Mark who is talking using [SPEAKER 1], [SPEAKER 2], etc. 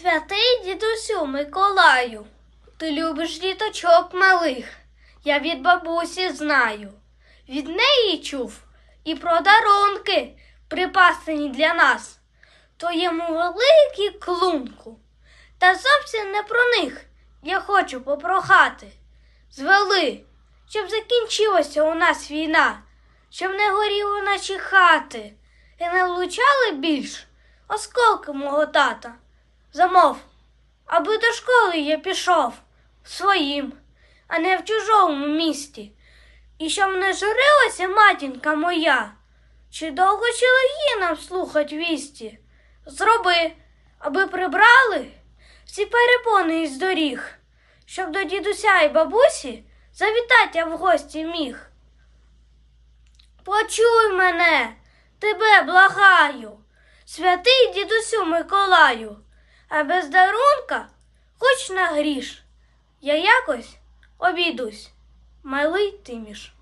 [SPEAKER 1] Святий дідусю Миколаю, ти любиш діточок малих, я від бабусі знаю. Від неї чув і про дарунки, припасені для нас, твоєму великий клунку. Та зовсім не про них я хочу попрохати. Звели, щоб закінчилася у нас війна, щоб не горіли наші хати і не влучали більш осколки мого тата. Замов, аби до школи я пішов своїм, а не в чужому місті. І щоб не журилася матінка моя, чи довго легі нам слухать вісті? Зроби, аби прибрали всі перепони із доріг, щоб до дідуся і бабусі завітати я в гості міг. Почуй мене, тебе благаю, святий дідусю Миколаю, а без дарунка хоч на гріш. Я якось обійдусь, малий тиміш.